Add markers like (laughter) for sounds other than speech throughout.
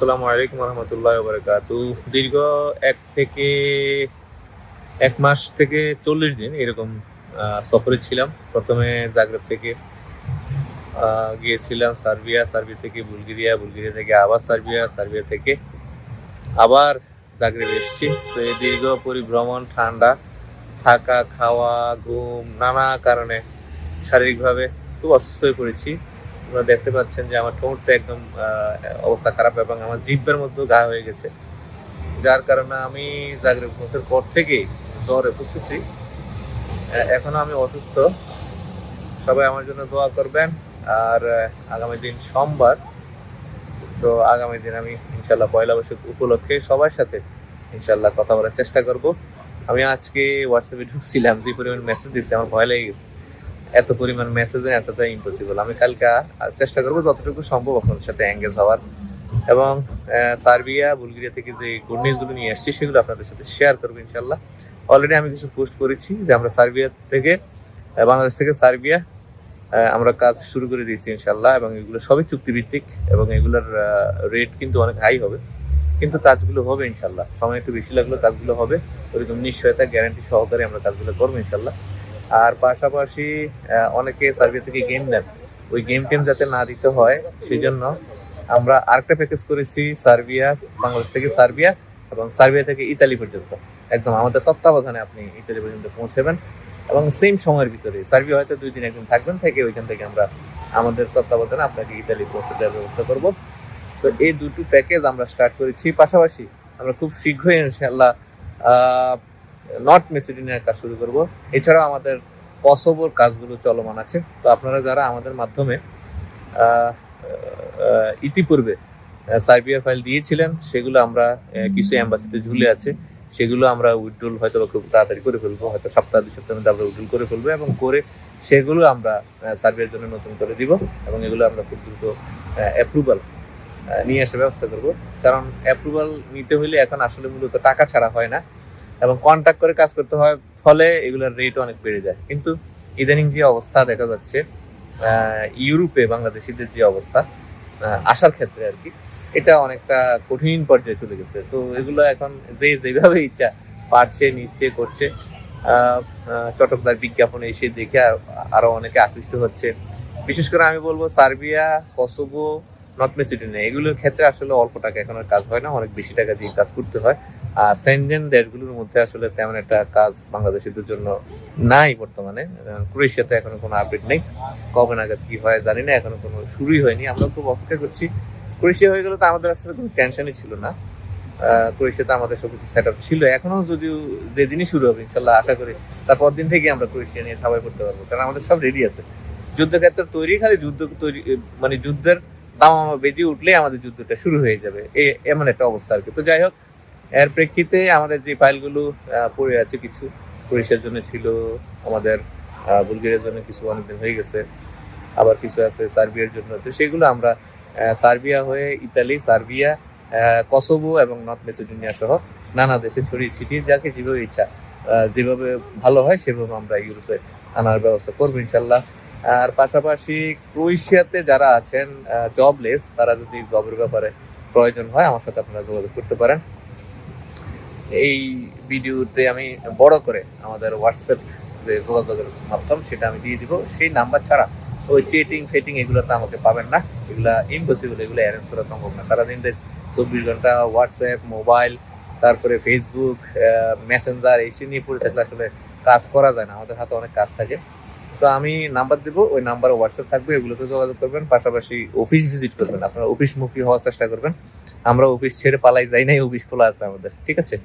আসসালামু আলাইকুম রহমতুল্লাহ বারকাতু দীর্ঘ এক থেকে এক মাস থেকে চল্লিশ দিন এরকম সফরে ছিলাম। প্রথমে জাগ্রেব থেকে গিয়েছিলাম সার্বিয়া সার্বিয়া থেকে বুলগেরিয়া বুলগেরিয়া থেকে আবার সার্বিয়া সার্বিয়া থেকে আবার জাগ্রেবে এসেছি। তো এই দীর্ঘ পরিভ্রমণ, ঠান্ডা, থাকা, খাওয়া, ঘুম, নানা কারণে শারীরিকভাবে খুব অসুস্থ হয়ে পড়েছি। আপনারা দেখতে পাচ্ছেন যে আমার ঠোঁটটা একদম অবস্থা খারাপ এবং আমার জিভের মধ্যেও ঘা হয়ে গেছে। যার কারণে আমি জাগরেব পৌঁছার পর থেকেই জ্বরে ভুগতেছি। এ- এখনও আমি অসুস্থ। সবাই আমার জন্য দোয়া করবেন। আর আগামী দিন সোমবার, তো আগামী দিন আমি ইনশাল্লাহ পয়লা বৈশাখ উপলক্ষে সবার সাথে ইনশাল্লাহ কথা বলার চেষ্টা করব। আমি আজকে হোয়াটসঅ্যাপে ঢুকছিলাম, যে পরিমাণ মেসেজ দিচ্ছে, আমার ভয় লেগে গেছে। এত পরিমাণ মেসেজ এতটা ইম্পসিবল আমি কালকে চেষ্টা করব যতটুকু সম্ভব আপনাদের সাথে এঙ্গেজ হওয়ার। এবং সার্বিয়া, বুলগেরিয়া থেকে যে গুড নিউজগুলো নিয়ে আসছি সেগুলো আপনাদের সাথে শেয়ার করব ইনশাল্লাহ অলরেডি আমি কিছু পোস্ট করেছি যে আমরা সার্বিয়া থেকে বাংলাদেশ থেকে সার্বিয়া আমরা কাজ শুরু করে দিয়েছি ইনশাল্লাহ এবং এগুলো সবই চুক্তিভিত্তিক, এবং এগুলোর রেট কিন্তু অনেক হাই হবে। কিন্তু কাজগুলো হবে ইনশাল্লাহ সময় একটু বেশি লাগল কাজগুলো হবে। ওরকম নিশ্চয়তা গ্যারান্টি সহকারে আমরা কাজগুলো করব ইনশাল্লাহ আর পাশাপাশি অনেকে সার্বিয়া থেকে গেম নেন। ওই গেম টেম যাতে না দিতে হয় সেই জন্য আমরা আরেকটা প্যাকেজ করেছি, সার্বিয়া, বাংলাদেশ থেকে সার্বিয়া এবং সার্বিয়া থেকে ইতালি পর্যন্ত। একদম আমাদের তত্ত্বাবধানে আপনি ইতালি পর্যন্ত পৌঁছাবেন এবং সেম সময়ের ভিতরে। সার্বিয়া হয়তো দুই দিন একদিন থাকবেন, থেকে ওইখান থেকে আমরা আমাদের তত্ত্বাবধানে আপনাকে ইতালি পৌঁছে দেওয়ার ব্যবস্থা করব। তো এই দুটো প্যাকেজ আমরা স্টার্ট করেছি। পাশাপাশি আমরা খুব শীঘ্রই ইনশাল্লাহ নর্থ মেসিডোনিয়ার কাজ শুরু করব। এছাড়াও আমাদের কসোবোর কাজগুলো চলমান আছে। তো আপনারা যারা আমাদের মাধ্যমে ইতিপূর্বে সার্বিয়া ফাইল দিয়েছিলেন, সেগুলো আমরা কিছু অ্যাম্বাসিতে ঝুলে আছে। সেগুলো আমরা উইথড্রল হয়তো খুব তাড়াতাড়ি করে ফেলব। হয়তো সপ্তাহ, দুই সপ্তাহের মধ্যে আমরা উইথড্রল করে ফেলব এবং করে সেগুলো আমরা সার্বিয়ার জন্য নতুন করে দিব এবং এগুলো আমরা খুব দ্রুত অ্যাপ্রুভাল নিয়ে আসার ব্যবস্থা করব। কারণ অ্যাপ্রুভাল নিতে হলে এখন আসলে মূলত টাকা ছাড়া হয় না। এবং কন্ট্যাক্ট করে কাজ করতে হয়, ফলে এগুলোর রেট অনেক বেড়ে যায়। কিন্তু ইদানিং যে অবস্থা দেখা যাচ্ছে ইউরোপে বাংলাদেশিদের যে অবস্থা আসার ক্ষেত্রে আর কি, এটা অনেকটা কঠিন পর্যায়ে চলে গেছে। তো এগুলো এখন যে যেভাবে ইচ্ছা পারছে, নিচ্ছে, করছে চটকদার বিজ্ঞাপনে এসে দেখে আর- অনেকে আকৃষ্ট হচ্ছে। বিশেষ করে আমি বলব সার্বিয়া, কসোভো, নর্থ মেসিডোনিয়া এগুলোর ক্ষেত্রে আসলে অল্প টাকা এখন কাজ হয় না, অনেক বেশি টাকা দিয়ে কাজ করতে হয়। সেনজেন দেশগুলোর মধ্যে আসলে তেমন একটা কাজ বাংলাদেশিদের জন্য নাই বর্তমানে। ক্রোয়েশিয়াতে এখনও কোনো আপডেট নেই। কবে নাগাদ কি হয় জানি না, এখনও কোনো শুরুই হয়নি। আমরা খুব অপেক্ষা করছি। ক্রোয়েশিয়া হয়ে গেলে তো আমাদের আসলে কোনো টেনশনই ছিল না। ক্রোয়েশিয়াতে আমাদের সবকিছু সেট আপ ছিল। এখনও যদিও যেদিনই শুরু হবে ইনশাল্লাহ আশা করি তারপর দিন থেকে আমরা ক্রোয়েশিয়া নিয়ে ছাপাই করতে পারব। কারণ আমাদের সব রেডি আছে। যুদ্ধক্ষেত্র তৈরি, খালি যুদ্ধ তৈরি মানে যুদ্ধের দাম বেজে উঠলেই আমাদের যুদ্ধটা শুরু হয়ে যাবে। এমন একটা অবস্থা আর কি। তো যাই হোক এর প্রেক্ষিতে আমাদের যে ফাইলগুলো পড়ে আছে কিছু ক্রোয়েশিয়ার জন্য ছিল, আমাদের বুলগেরিয়ার জন্য কিছু অনেকদিন হয়ে গেছে, আবার কিছু আছে সার্বিয়ার জন্য। তো সেগুলো আমরা সার্বিয়া হয়ে ইতালি, সার্বিয়া কসোভো এবং নর্থ মেসিডোনিয়া সহ নানা দেশে ছড়িয়ে ছিটিয়ে যাকে যেভাবে ইচ্ছা যেভাবে ভালো হয় সেভাবে আমরা ইউরোপে আনার ব্যবস্থা করব ইনশাল্লাহ। আর পাশাপাশি ক্রোয়েশিয়াতে যারা আছেন জবলেস তারা যদি জবের ব্যাপারে প্রয়োজন হয়, আমার সাথে আপনারা যোগাযোগ করতে পারেন। এই ভিডিওতে আমি বড় করে আমাদের হোয়াটসঅ্যাপ যে যোগাযোগের মাধ্যম, সেটা আমি দিয়ে দিব। সেই নাম্বার ছাড়া ওই চেটিং ফেটিং এগুলো তো আমাকে পাবেন না। এগুলো ইম্পসিবল এগুলো অ্যারেঞ্জ করা সম্ভব না। সারাদিন চব্বিশ ঘণ্টা হোয়াটসঅ্যাপ মোবাইল তারপরে ফেসবুক মেসেঞ্জার এসে নিয়ে পড়ে থাকলে আসলে কাজ করা যায় না। আমাদের হাতে অনেক কাজ থাকে। তো আমি নাম্বার দিব, ওই নাম্বারে হোয়াটসঅ্যাপ থাকবে, এগুলোতে যোগাযোগ করবেন, পাশাপাশি অফিস ভিজিট করবেন, আপনারা অফিসমুখী হওয়ার চেষ্টা করবেন। আমরা অফিস ছেড়ে পালাই যাই নাই অফিস খোলা আছে আমাদের, ঠিক আছে?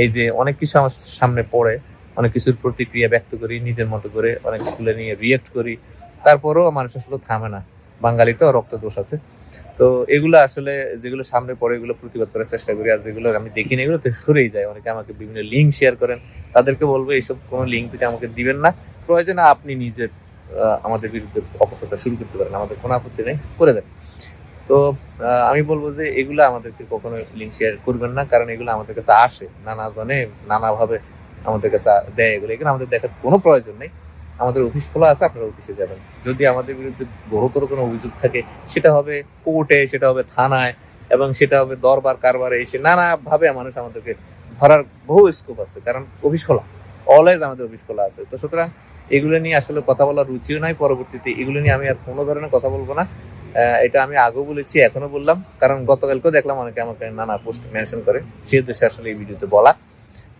এই যে অনেক কিছু আমার সামনে পড়ে, অনেক কিছুর প্রতিক্রিয়া ব্যক্ত করি, নিজের মতো করে অনেক কিছুগুলো নিয়ে রিয়েক্ট করি, তারপরেও মানুষ আসলে থামে না, বাঙালি তো রক্ত দোষ আছে। তো এগুলো আসলে যেগুলো সামনে পড়ে, এগুলো প্রতিবাদ করার চেষ্টা করি, আর যেগুলো আমি দেখি না এগুলোতে সরেই যায়, অনেকে আমাকে বিভিন্ন লিঙ্ক শেয়ার করেন, তাদেরকে বলব এইসব কোনো লিঙ্ক দিতে আমাকে দিবেন না। প্রয়োজনে আপনি নিজের আমাদের বিরুদ্ধে অপপ্রচার শুরু করতে পারেন, আমাদের কোনো আপত্তি নেই, করে দেন। তো আমি বলব যে এগুলো আমাদেরকে কখনো লিঙ্ক শেয়ার করবেন না, কারণ এগুলো আমাদের কাছে আসে, নানা জনে নানাভাবে আমাদের কাছে দেয় এগুলো। এগুলো আমাদের দেখার কোনো প্রয়োজন নেই। আমাদের অফিস খোলা আছে, আপনারা অফিসে যাবেন। যদি আমাদের বিরুদ্ধে বড়তর কোনো অভিযোগ থাকে, সেটা হবে কোর্টে সেটা হবে থানায়, এবং সেটা হবে দরবার কারবারে এসে নানাভাবে মানুষ আমাদেরকে ধরার বহু স্কোপ আছে, কারণ অফিস খোলা। অলওয়েজ আমাদের অফিস খোলা আছে। তো সুতরাং এগুলো নিয়ে আসলে কথা বলার রুচিও নাই পরবর্তীতে। এগুলো নিয়ে আমি আর কোনো ধরনের কথা বলব না। এটা আমি আগেও বলেছি, এখনও বললাম। কারণ গতকালকেও দেখলাম অনেকে আমাকে নানা পোস্ট মেনশন করে। সে উদ্দেশ্যে আসলে এই ভিডিওতে বলা।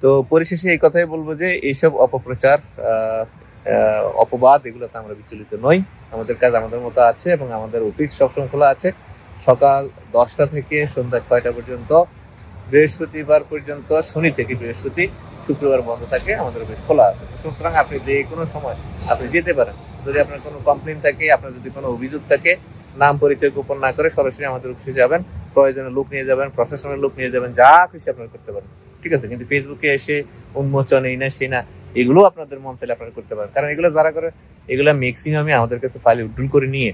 তো পরিশেষে এই কথাই বলব যে, এইসব অপপ্রচার অপবাদ, এগুলোতে আমরা বিচলিত নই। আমাদের কাজ আমাদের মতো আছে এবং আমাদের অফিস সবসময় খোলা আছে। সকাল দশটা থেকে সন্ধ্যা ছয়টা পর্যন্ত, বৃহস্পতিবার পর্যন্ত, শনি থেকে বৃহস্পতি। শুক্রবার বন্ধ থাকে, আমাদের অফিস খোলা আছে। সুতরাং আপনি যে কোনো সময় আপনি যেতে পারেন। যদি আপনার কোনো কমপ্লেন থাকে, আপনার যদি কোনো অভিযোগ থাকে, নাম পরিচয় গোপন না করে সরাসরি আমাদের অফিসে যাবেন, প্রয়োজনে লোক নিয়ে যাবেন, প্রশাসনের লোক নিয়ে যাবেন, যা খুশি আপনারা করতে পারেন। ঠিক আছে? কিন্তু ফেসবুকে এসে উন্মোচন, এই না, সেই না এগুলো আপনাদের মন চাইলে আপনারা করতে পারেন। কারণ এগুলো যারা করে, এগুলো ম্যাক্সিমামই আমাদের কাছে ফাইল উইড্রল করে নিয়ে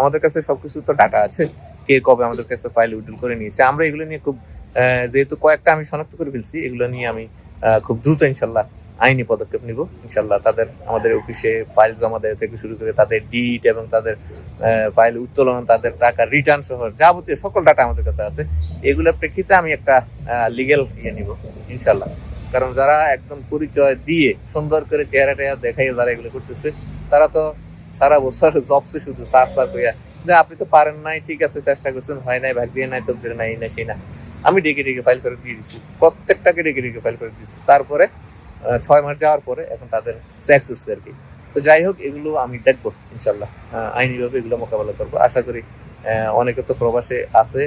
আমাদের কাছে সবকিছু তো ডাটা আছে, কে কবে আমাদের কাছে ফাইল উইড্রল করে নিয়েছে। আমরা এগুলো নিয়ে খুব যেহেতু কয়েকটা আমি শনাক্ত করে ফেলছি, এগুলো নিয়ে আমি খুব দ্রুত ইনশাল্লাহ আইনি পদক্ষেপ নিব। ইনশাল্লাহ তাদের, আমাদের অফিসে ফাইল জমা দেওয়া থেকে শুরু করে তাদের ডিট এবং তাদের ফাইল উত্তোলন, তাদের টাকা রিটার্ন সহ যাবতীয় সকল ডাটা আমাদের কাছে আছে। এগুলোর প্রেক্ষিতে আমি একটা লিগেল ইয়ে নিব, ইনশাল্লাহ। কারণ যারা একদম পরিচয় দিয়ে সুন্দর করে চেহারা টেহারা দেখাই যারা এগুলো করতেছে, তারা তো সারা বছর (laughs) জবসে শুধু সার সার কইয়া যে আপনি তো পারেন নাই, ঠিক আছে, চেষ্টা করছেন, হয় নাই, ভাগ দিয়ে নাই তো দিয়ে নাই না সেই না। আমি ডেকে ডেকে ফাইল করে দিয়ে দিচ্ছি প্রত্যেকটাকে ডেকে ডেকে ফাইল করে দিচ্ছি তারপরে ছয় মাস যাওয়ার পরে এখন তাদের স্যাক্স উঠছে আর কি। তো যাই হোক, এগুলো আমি দেখব ইনশাল্লাহ আইনিভাবে এগুলো মোকাবেলা করব। আশা করি অনেকে তো প্রবাসে আছে,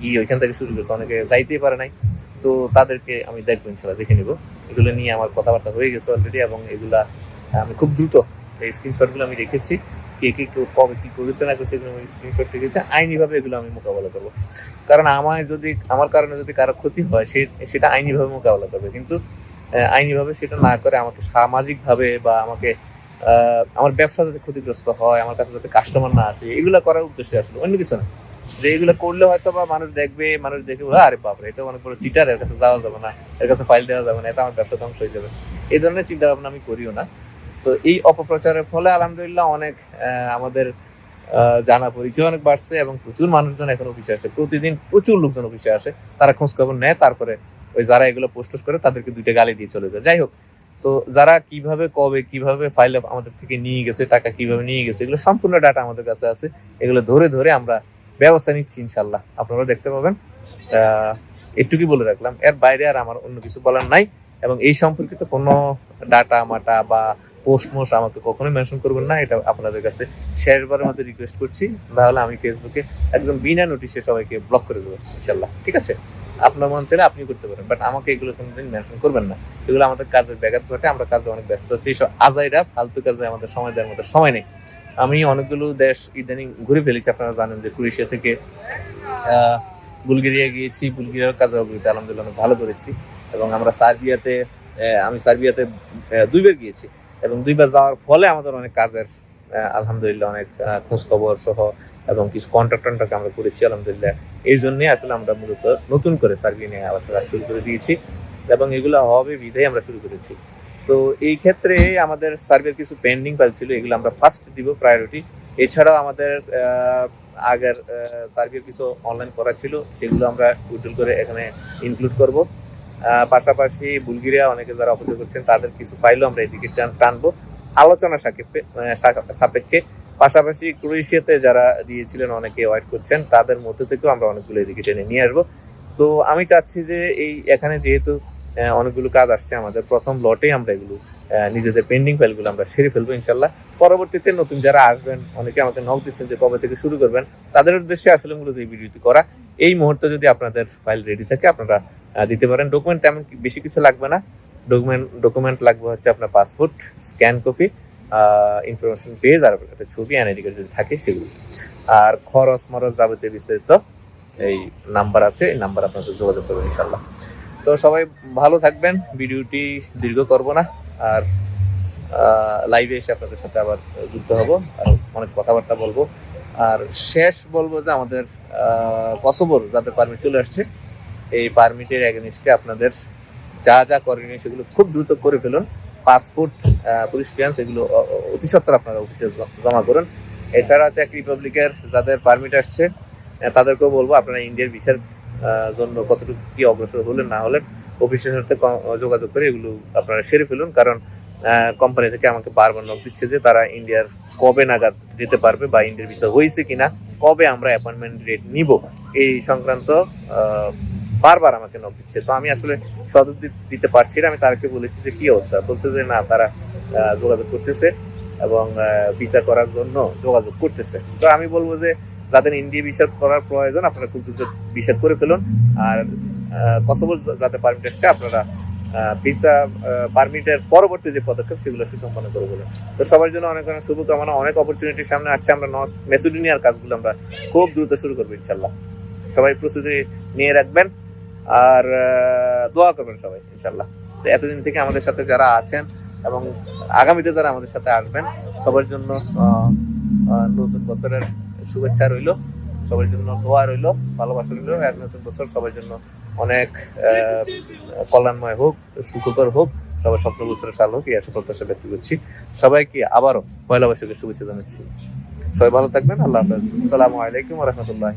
গিয়ে ওইখান থেকে শুরু করছে, অনেকে যাইতেই পারে নাই। তো তাদেরকে আমি দেখব ইনশাল্লাহ দেখে নিব। এগুলো নিয়ে আমার কথাবার্তা হয়ে গেছে অলরেডি এবং এগুলা আমি খুব দ্রুত এই স্ক্রিনশটগুলো আমি রেখেছি। কে কে কবে কি করেছে না করেছে এগুলো স্ক্রিনশট রেখেছি আইনিভাবে এগুলো আমি মোকাবেলা করব। কারণ আমায় যদি আমার কারণে যদি কারও ক্ষতি হয় সে সেটা আইনিভাবে মোকাবেলা করবে। কিন্তু আইনিভাবে সেটা না করে আমাকে সামাজিকভাবে বা আমাকে আমার ব্যবসা যাতে ক্ষতিগ্রস্ত হয় আমার কাছে যাতে কাস্টমার না আসে এগুলো করার উদ্দেশ্যে আসলে অন্য কিছু না। যে এগুলো করলে হয়তো বা মানুষ দেখবে মানুষ দেখে বলে, আরে বাপরে এটা অনেক বড় সিটার এর কাছে যাওয়া যাবে না এর কাছে ফাইল দেওয়া যাবে না এটা আমার ব্যবসা ধ্বংস হয়ে যাবে। এই ধরনের চিন্তা ভাবনা আমি করিও না। তো এই অপপ্রচারের ফলে আলহামদুলিল্লাহ অনেক আমাদের জানা পরিচয় অনেক বাড়ছে এবং প্রচুর মানুষজন এখন অফিসে আসে। প্রতিদিন প্রচুর লোকজন অফিসে আসে। তারা খোঁজ খবর নেয়, তারপরে ওই যারা এগুলো পোস্ট করে তাদেরকে দুইটা গালি দিয়ে চলে যায়। যাই হোক, তো যারা কীভাবে, কবে, কীভাবে ফাইল আমাদের থেকে নিয়ে গেছে, টাকা কীভাবে নিয়ে গেছে, এগুলো সম্পূর্ণ ডাটা আমাদের কাছে আছে। এগুলো ধরে ধরে আমরা ব্যবস্থা নিচ্ছি ইনশাল্লাহ আপনারা দেখতে পাবেন। একটুকুই বলে রাখলাম। এর বাইরে আর আমার অন্য কিছু বলার নাই। এবং এই সম্পর্কিত কোনো ডাটা মাটা বা পোস্ট মোস আমাকে কখনোই মেনশন করবেন না, এটা আপনাদের কাছে শেষবারের মতো রিকোয়েস্ট করছি। তাহলে আমি ফেসবুকে একদম বিনা নোটিশে সবাইকে ব্লক করে দেবো, ইনশাল্লাহ। ঠিক আছে? আপনার মন চাইলে আপনি করতে পারেন বাট আমাকে এগুলো কোনোদিন মেনশন করবেন না। এগুলো আমাদের কাজের ব্যাঘাত ঘটে, আমরা কাজে অনেক ব্যস্ত আছি। এইসব আজাইরা ফালতু কাজে আমাদের সময় দেওয়ার মতো সময় নেই। আমি অনেকগুলো দেশ ইদানিং ঘুরে ফেলেছি, আপনারা জানেন যে ক্রোয়েশিয়া থেকে বুলগেরিয়া গিয়েছি, বুলগেরিয়ার কাজ আলহামদুলিল্লাহ অনেক ভালো করেছি। এবং আমরা সার্বিয়াতে আমি সার্বিয়াতে দুইবার গিয়েছি। এবং দুইবার যাওয়ার ফলে আমাদের অনেক কাজের আলহামদুলিল্লাহ অনেক খোঁজখবর সহ এবং কিছু কন্ট্রাক্ট আমরা করেছি, আলহামদুলিল্লাহ। এই জন্যই আসলে আমরা মূলত নতুন করে সার্বিয়া নিয়ে আবার শুরু করে দিয়েছি এবং এগুলো হবে বিধায় আমরা শুরু করেছি। তো এই ক্ষেত্রে আমাদের সার্ভের কিছু পেন্ডিং ফাইল ছিল, এগুলো আমরা ফার্স্ট দিব প্রায়োরিটি এছাড়াও আমাদের আগের সার্ভের কিছু অনলাইন করা ছিল, সেগুলো আমরা উইড্রল করে এখানে ইনক্লুড করব। পাশাপাশি বুলগেরিয়া অনেকে যারা অপেক্ষা করছেন, তাদের কিছু ফাইলও আমরা এদিকে টান- টানবো। আলোচনা সাপেক্ষে সাপেক্ষে। পাশাপাশি ক্রোয়েশিয়াতে যারা দিয়েছিলেন, অনেকে ওয়েট করছেন, তাদের মধ্যে থেকেও আমরা অনেকগুলো এদিকে টেনে নিয়ে আসব। তো আমি চাচ্ছি যে এই এখানে যেহেতু অনেকগুলো কাজ আসছে, আমাদের প্রথম লটেই আমরা এগুলো নিজেদের পেন্ডিং ফাইলগুলো আমরা সেরে ফেলব, ইনশাল্লাহ। পরবর্তীতে নতুন যারা আসবেন, অনেকে আমাকে নক দিচ্ছেন যে কবে থেকে শুরু করবেন, তাদের উদ্দেশ্যে আসলে মূলত এই ভিডিওটি করা। এই মুহূর্তে যদি আপনাদের ফাইল রেডি থাকে, আপনারা দিতে পারেন। ডকুমেন্ট তেমন বেশি কিছু লাগবে না। ডকুমেন্ট ডকুমেন্ট লাগবে হচ্ছে আপনার passport scan copy information page আর একটা ছবি কার্ড যদি থাকে সেগুলো। আর খরচ মরচ যাবতীয় বিস্তারিত এই নাম্বার আছে, এই নাম্বার আপনাদের যোগাযোগ করবেন ইনশাল্লাহ তো সবাই ভালো থাকবেন। ভিডিওটি দীর্ঘ করব না। আর লাইভে এসে আপনাদের সাথে আবার যুক্ত হব। আর অনেক কথাবার্তা বলব। আর শেষ বলব যে আমাদের কসবর যাদের পারমিট চলে আসছে এই পারমিটের এগেনিস্টে আপনাদের যা যা করণীয় সেগুলো খুব দ্রুত করে ফেলুন। পাসপোর্ট পুলিশ ক্লিয়ারেন্স এগুলো অতি সত্তর আপনারা অফিসে জমা করুন। এছাড়া চেক রিপাবলিকের যাদের পারমিট আসছে তাদেরকেও বলব আপনারা ইন্ডিয়ার ভিসার জন্য কতটুকু কি অগ্রসর হলেন না হলেন অফিসের সাথে যোগাযোগ করে এগুলো আপনারা সেরে ফেলুন। কারণ কোম্পানি থেকে আমাকে বারবার নক দিচ্ছে যে তারা ইন্ডিয়ার কবে নাগাদ যেতে পারবে বা ইন্ডিয়ার ভিসা হয়েছে কিনা, কবে আমরা অ্যাপয়েন্টমেন্ট ডেট নিব, এই সংক্রান্ত বারবার আমাকে নক দিচ্ছে। তো আমি আসলে সদর দিতে পারছি না। আমি তারকে বলেছি যে, কি অবস্থা? বলছে যে, না, তারা যোগাযোগ করতেছে এবং বিচার করার জন্য যোগাযোগ করতেছে। তো আমি বলব যে, যাদের ইন্ডিয়া বিচার করার প্রয়োজন, আপনারা খুব দ্রুত বিচার করে ফেলুন। আর কসবল যাতে পারমিট আসছে আপনারা ভিসা পারমিটের পরবর্তী যে পদক্ষেপ, সেগুলো সুসম্পন্ন করে বলুন। তো সবার জন্য অনেক অনেক শুভকামনা, অনেক অপরচুনিটির সামনে আসছে। আমরা নর্থ মেসিডোনিয়ার কাজগুলো আমরা খুব দ্রুত শুরু করব ইনশাল্লাহ সবাই প্রস্তুতি নিয়ে রাখবেন। আর দোয়া করবেন সবাই ইনশাল্লাহ তো এতদিন থেকে আমাদের সাথে যারা আছেন এবং আগামীতে যারা আমাদের সাথে আসবেন, সবার জন্য নতুন বছরের শুভেচ্ছা রইল, সবার জন্য দোয়া রইল, ভালোবাসা রইল এক নতুন বছর সবার জন্য অনেক কল্যাণময় হোক, সুখকর হোক, সবার স্বপ্ন বছরের সাল হোক, এই আশা প্রত্যাশা ব্যক্ত করছি। সবাইকে আবারও পয়লা বৈশাখের শুভেচ্ছা জানাচ্ছি। সবাই ভালো থাকবেন, আল্লাহ হাফেজ। আসসালামু আলাইকুম রহমতুল্লাহ